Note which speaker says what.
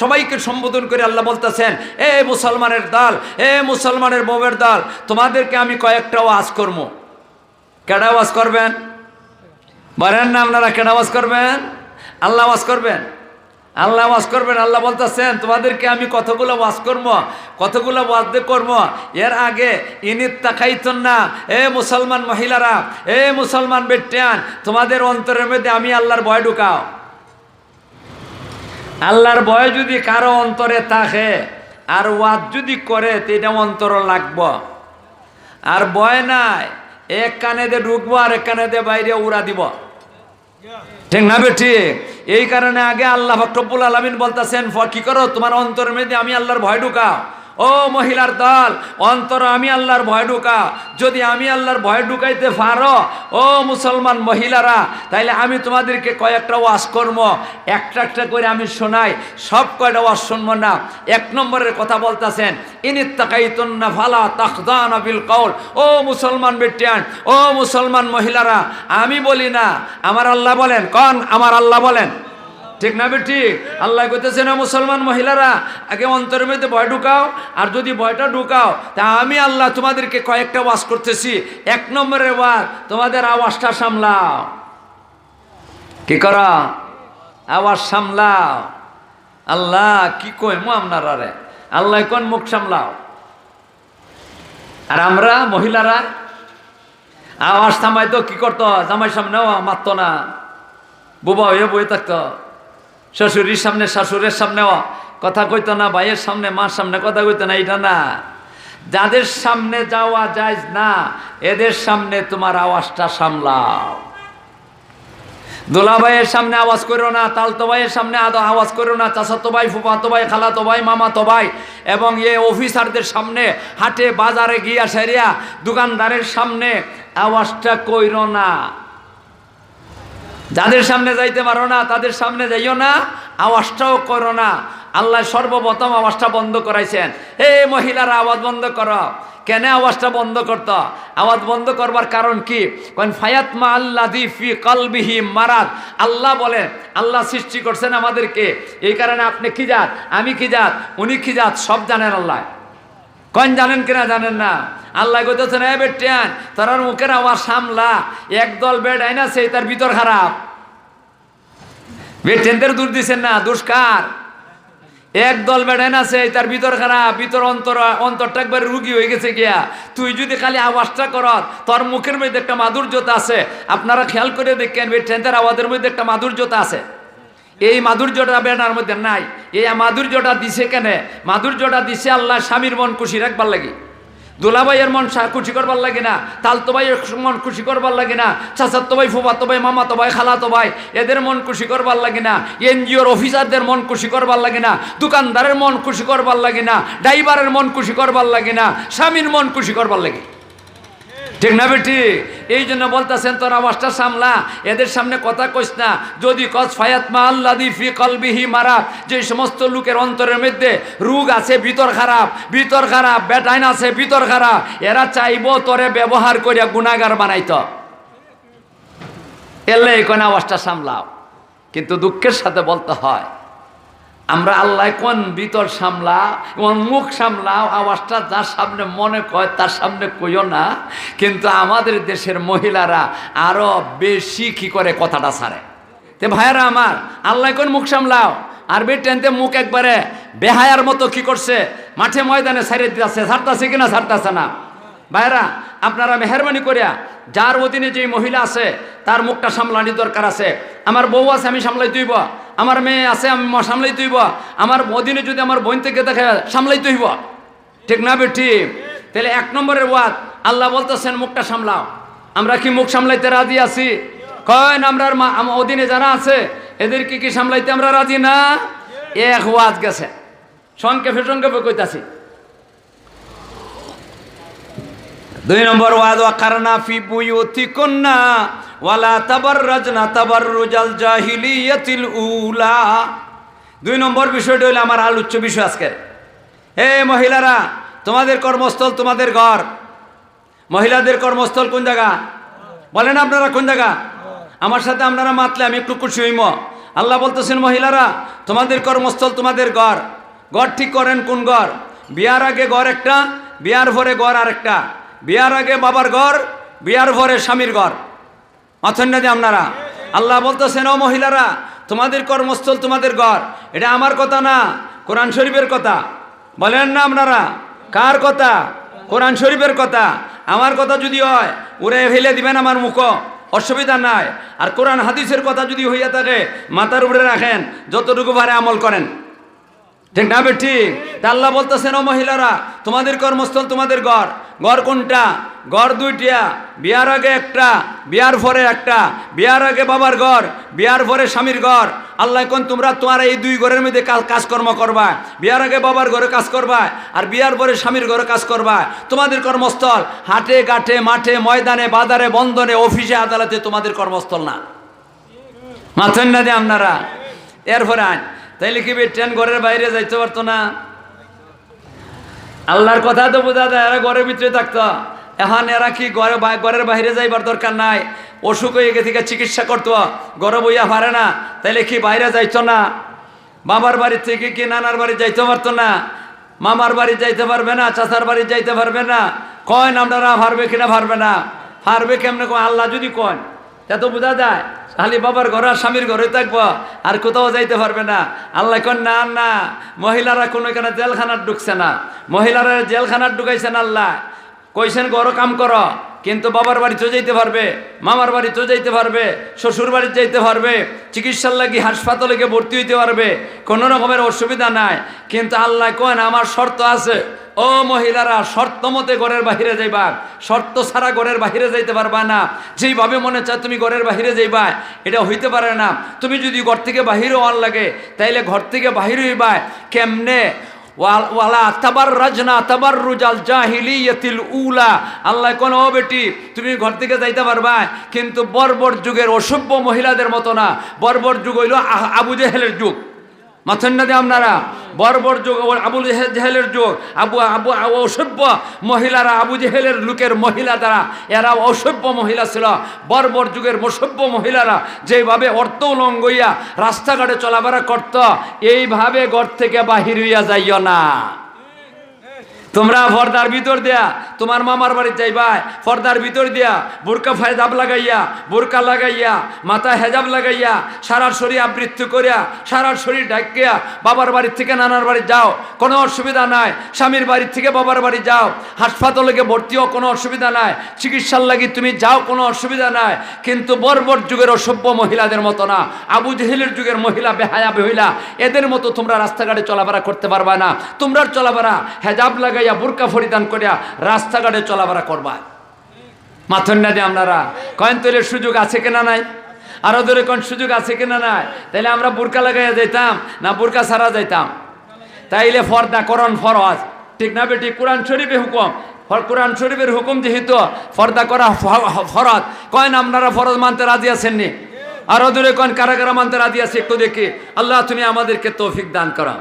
Speaker 1: সবাইকে সম্বোধন করে আল্লাহ বলতেছেন, এ মুসলমানের দল, এ মুসলমানের বউয়ের দাল, তোমাদেরকে আমি কয়েকটা ওয়াজ করব। কেডা ওয়াজ করবেন? বলেন না আপনারা কেডা ওয়াজ করবেন? আল্লাহ ওয়াজ করবেন? আল্লাহ ওয়াজ করবেন? আল্লাহ বলতেছেন, তোমাদেরকে আমি কতগুলো ওয়াজ করব? কতগুলো ওয়াজ করব? এর আগে ইনিত তাকাইতন না, এ মুসলমান মহিলারা, এ মুসলমান বেটিয়ান তোমাদের অন্তরের মধ্যে আমি আল্লাহর ভয় ঢুকাও। আল্লাহর ভয় যদি কারও অন্তরে থাকে, আর ওয়াদ যদি করে এটা অন্তর লাগব। আর ভয় নাই, এক কানে দিয়ে ঢুকবো, আর এক কানে দিয়ে বাইরে উড়া দিব। ঠিক না বেঠি এই কারণে আগে আল্লাহ ফকরবুল আলমিন বলতেছেন কি করো? তোমার অন্তর মেয়েদি আমি আল্লাহর ভয় ঢুকাও। ও মহিলার দল, অন্তর আমি আল্লাহর ভয় ঢুকা। যদি আমি আল্লাহর ভয় ঢুকাইতে পারো, ও মুসলমান মহিলারা, তাইলে আমি তোমাদেরকে কয়েকটা ওয়াজ করব। একটা একটা করে আমি শোনাই, সব কয়টা ওয়াজ শুনব না। এক নম্বরের কথা বলতেছেন ইনিত তাকাইতুন্না ফালা তাকদান বিল কৌল ও মুসলমান বেটিয়ান ও মুসলমান মহিলারা, আমি বলি না, আমার আল্লাহ বলেন, কন আমার আল্লাহ বলেন। ঠিক না ঠিক আল্লাহ কইতেছে, না মুসলমান মহিলারা, আগে অন্তরের মধ্যে ভয় ঢুকাও, আর যদি ভয়টা ঢুকাও, তা আমি আল্লাহ তোমাদেরকে কয়েকটা ওয়াজ করতেছি। এক নম্বরের ওয়াজ, তোমাদের আওয়াজটা সামলাও। কি করা? আওয়াজ সামলাও। আল্লাহ, কি কইমু আপনারা রে? আল্লাহ কোন মুখ সামলাও? আর আমরা, মহিলারা, আওয়াজ থামাইতো কি করতো? জামাই সামনেও মারতো না। বুবা হয়ে বয়ে থাকতো। শ্বশুরির সামনে, শাশুড়ের সামনেও কথা কইতো না, ভাইয়ের সামনে, মার সামনে, কথা কইতো না এটা না। যাদের সামনে যাওয়া যায় না, এদের সামনে তোমার আওয়াজটা সামলাও। দোলা ভাইয়ের সামনে আওয়াজ করো না, তালতো ভাইয়ের সামনে আদা আওয়াজ করো না চাচাতো ভাই ফুফাতো ভাই খালাতো ভাই মামাতো ভাই, এবং এ অফিসারদের সামনে হাটে বাজারে গিয়া সেরিয়া দোকানদারের সামনে আওয়াজটা কইর না। যাদের সামনে যাইতে পারো না, তাদের সামনে যাইও না, আওয়াজটাও করো না। আল্লাহ সর্বপ্রথম আওয়াজটা বন্ধ করাইছেন। হে মহিলারা, আওয়াজ বন্ধ করো। কেন আওয়াজটা বন্ধ করত? আওয়াজ বন্ধ করবার কারণ কি? কারণ ফায়াত মা আল্লাহ ফি কলবিহি মারাত আল্লাহ বলেন, আল্লাহ সৃষ্টি করছেন আমাদেরকে। এই কারণে আপনি কি জাত? আমি কি জাত? উনি কি জাত? সব জানেন আল্লাহ। কন জানেন কিনা জানেন না? আল্লাহ কইতেছেন, এ বেটিয়ান তোরার মুখের আওয়াজ সামলা। একদল বেড আইনা সেই তার ভিতর খারাপ। বেটেনদের দূর দিছেন না দুষ্কার এক একদল বেড়ান আছে, তার ভিতর খারাপ, ভিতর অন্তর, অন্তরটা একবার রুগী হয়ে গেছে গিয়া। তুই যদি খালি আওয়াজটা কর তোর মুখের মধ্যে একটা মাধুর্যতা আছে। আপনারা খেয়াল করে দেখেন বেটেনদের আওয়াজের মধ্যে একটা মাধুর্যতা আছে। এই মাধুর্যটা বেড়ার মধ্যে নাই। এই মাধুর্যটা দিছে কেন? মাধুর্যটা দিছে আল্লাহ স্বামীর মন খুশি রাখবার লাগে। দোলাভাইয়ের মন খুশি করবার লাগে না তালতো ভাইয়ের মন খুশি করবার লাগে না চাচাতো ভাই ফুফাতো ভাই মামাতো ভাই খালাতো ভাই এদের মন খুশি করবার লাগে না, এনজিওর অফিসারদের মন খুশি করবার লাগে না, দোকানদারের মন খুশি করবার লাগে না, ড্রাইভারের মন খুশি করবার লাগে না, স্বামীর মন খুশি করবার লাগে। ঠিক না বেটি? এই জন্য বলতেছেন, তোর আওয়াজটা সামলা, এদের সামনে কথা কইস না। যদি কস ফায়াত মা আল্লাদি ফি কলবিহি মারা যে সমস্ত লোকের অন্তরের মধ্যে রোগ আছে, ভিতর খারাপ ভিতর খারাপ বেটাইন আছে, ভিতর খারাপ, এরা চাইব তোরে ব্যবহার করিয়া গুণাগার বানাইত। এলে কোন আওয়াজটা সামলাও। কিন্তু দুঃখের সাথে বলতে হয় আমরা আল্লাহ কোন ভিতর সামলাও কোন মুখ সামলাও, আওয়াজটা যার সামনে মনে কয় তার সামনে কইও না। কিন্তু আমাদের দেশের মহিলারা আরও বেশি কি করে কথাটা ছাড়ে। তে ভাইয়ারা আমার, আল্লাহ কোন মুখ সামলাও? আর বেটেনতে মুখ একবারে বেহায়ার মতো কি করছে? মাঠে ময়দানে ছাড়িয়ে দিতেছে, ছাড়তেছে কিনা ছাড়তেছে না। ভাইরা, আপনারা মেহরবানি করিয়া, যার অধীনে যে মহিলা আছে, তার মুখটা সামলানি দরকার আছে। আমার বউ আছে, আমি সামলাই তুইব। আমার মেয়ে আছে, আমি সামলাই তুইব। আমার অধীনে যদি আমার বোন থেকে দেখে, সামলাই তুইব। ঠিক না বেটি তাহলে এক নম্বরের ওয়াদ আল্লাহ বলতেছেন, মুখটা সামলাও। আমরা কি মুখ সামলাইতে রাজি আছি? কয়েন আমার অধীনে যারা আছে, এদেরকে কি সামলাইতে আমরা রাজি না? এক ওয়াজ গেছে। সংক্ষেপে সংক্ষেপে কইতাছি। দুই নম্বর ওয়াদ, ওয়াকারনা ফি বুয়ুতিকুন্না, ওয়ালা তাবাররাজনা তাবাররুজাল জাহিলিয়াতিল উলা। দুই নম্বর বিষয়টা হলো আমার আলোচ্য বিষয় আজকের হে মহিলারা, তোমাদের কর্মস্থল তোমাদের ঘর। মহিলাদের কর্মস্থল কোন জায়গা? বলেন আপনারা কোন জায়গা? আমার সাথে আপনারা মাতলে আমি একটু খুশি হইম। আল্লাহ বলতেছেন, মহিলারা, তোমাদের কর্মস্থল তোমাদের ঘর। ঘর ঠিক করেন কোন ঘর? বিয়ার আগে ঘর একটা, বিয়ার পরে ঘর আর একটা বিয়ার আগে বাবার ঘর, বিয়ার পরে স্বামীর ঘর। মাথেন না যে আপনারা। আল্লাহ বলতেছেন, ও মহিলারা, তোমাদের কর্মস্থল তোমাদের ঘর। এটা আমার কথা না, কোরআন শরীফের কথা। বলেন না আপনারা, কার কথা? কোরআন শরীফের কথা। আমার কথা যদি হয়, উড়ে ফেলে দিবেন আমার মুখ। অসুবিধা নাই। আর কোরআন হাদিসের কথা যদি হইয়া থাকে, মাথার উপরে রাখেন, যতটুকু পারে আমল করেন। ঠিক না বে ঠিক? আল্লাহ বলতেছেন, ও মহিলারা, তোমাদের কর্মস্থল তোমাদের ঘর। ঘর কোনটা? ঘর দুইটা। বিয়ার আগে একটা, বিয়ার পরে একটা। বিয়ার আগে বাবার ঘর, বিয়ার পরে স্বামীর ঘর। আল্লাহ কোন, তোমরা তোমার এই দুই ঘরের মধ্যে কাজ- কাজকর্ম করবা। বিয়ার আগে বাবার ঘরে কাজ করবা, আর বিয়ার পরে স্বামীর ঘরে কাজ করবা। তোমাদের কর্মস্থল হাটে, ঘাটে, মাঠে, ময়দানে, বাজারে, বন্দরে, অফিসে, আদালতে তোমাদের কর্মস্থল না। মাথেন না যে আপনারা। এরপরে আন তাইলে কি ট্রেন ঘরের বাইরে যাইতে পারতো না? আল্লাহর কথা তো বোঝা যায়, এরা ঘরের ভিতরে থাকতো। এখন এরা কি ঘরে ঘরের বাইরে যাইবার দরকার নাই? অসুখ হয়ে গেছে চিকিৎসা করতো, ঘরে বইয়া পারে না। তাইলে কি বাইরে যাইতো না? বাবার বাড়ি থেকে কি নানার বাড়ি যাইতে পারতো না? মামার বাড়ি যাইতে পারবে না, চাচার বাড়ি যাইতে পারবে না? কয় আপনারা পারবে কিনা পারবে না? পারবে কেমনে কয়? আল্লাহ যদি কয়। এত বোঝা যায়? খালি বাবার ঘরে আর স্বামীর ঘরে থাকব, আর কোথাও যাইতে পারবে না। আল্লাহ কন, না না, মহিলারা কোনো এখানে জেলখানার ঢুকছে না। মহিলারা জেলখানার ঢুকাইছেন আল্লাহ। কইছেন ঘর কাম কর, কিন্তু বাবার বাড়িতেও যাইতে পারবে, মামার বাড়িতেও যাইতে পারবে, শ্বশুর বাড়িতে যাইতে পারবে, চিকিৎসার লাগি হাসপাতালে ভর্তি হইতে পারবে, কোনো রকমের অসুবিধা নাই। কিন্তু আল্লাহ কেন, আমার শর্ত আছে ও মহিলারা, শর্ত মতে ঘরের বাহিরে যাইবা। শর্ত ছাড়া ঘরের বাহিরে যাইতে পারবা না। যেইভাবে মনে চায় তুমি ঘরের বাহিরে যাইবা। এটা হইতে পারে না। তুমি যদি ঘর থেকে বাহিরে হওয়ার লাগে, তাইলে ঘর থেকে বাহিরে হইবা। কেমনে? ওয়ালা রুজাল উলা। আল্লাহ কোন বেটি, তুমি ঘর থেকে যাইতে পারবা। কিন্তু বর্বর যুগের অসভ্য মহিলাদের মতো না। বর্বর যুগ হইল আবু জেহেলের যুগ। মাথেন না আপনারা বর্বর যুগ আবু জেহে- জেহেলের যুগ আবু আবু আবু অসভ্য মহিলারা, আবু জেহেলের লোকের মহিলা দ্বারা, এরা অসভ্য মহিলা ছিল, বর্বর যুগের অসভ্য মহিলারা যেভাবে অর্থ লঙ্গইয়া রাস্তাঘাটে চলাফেরা করত, এইভাবে ঘর থেকে বাহির হইয়া যাইও না। তোমরা পর্দার ভিতর দেয়া, তোমার মামার বাড়ি যাইবা, পর্দার ভিতর দিয়া বোরকা ফায়দাব লাগাইয়া, বোরকা লাগাইয়া, মাথায় হেজাব লাগাইয়া সারা শরীর আবৃত্তি করিয়া সারা শরীর ডাকিয়া বাবার বাড়ি থেকে নানার বাড়ি যাও, কোনো অসুবিধা নাই। স্বামীর বাড়ি থেকে বাবার বাড়ি যাও। হাসপাতালে গিয়ে ভর্তি হও কোনো অসুবিধা নাই। চিকিৎসার লাগি তুমি যাও, কোনো অসুবিধা নাই। কিন্তু বর্বর যুগের অসভ্য মহিলাদের মতো না। আবু জেহেলের যুগের মহিলা বেহায়া মহিলা, এদের মতো তোমরা রাস্তাঘাটে চলাফেরা করতে পারবা না। তোমরা চলাফেরা হেজাব লাগাইয়া বোরকা পরিধান করিয়া রাস্তাঘাটে চলাফেরা করবা। মাথন না আপনারা কয়েন তৈরির সুযোগ আছে কিনা নাই? আরও ধরে কোন সুযোগ আছে কিনা নাই? তাইলে আমরা বোরকা লাগাইয়া যাইতাম, না বোরকা ছাড়া যাইতাম? তাইলে ফর্দা করণ ফরজ। ঠিক না বেটি কোরআন শরীফে হুকুম। কোরআন শরীফের হুকুম যেহেতু, ফর্দা করা ফরজ। কয়েন আপনারা ফরজ মানতে রাজি আছেননি আরও দূরে কন কারা কারা মানতে রাজি আছে একটু দেখি। আল্লাহ তুমি আমাদেরকে তৌফিক দান করো।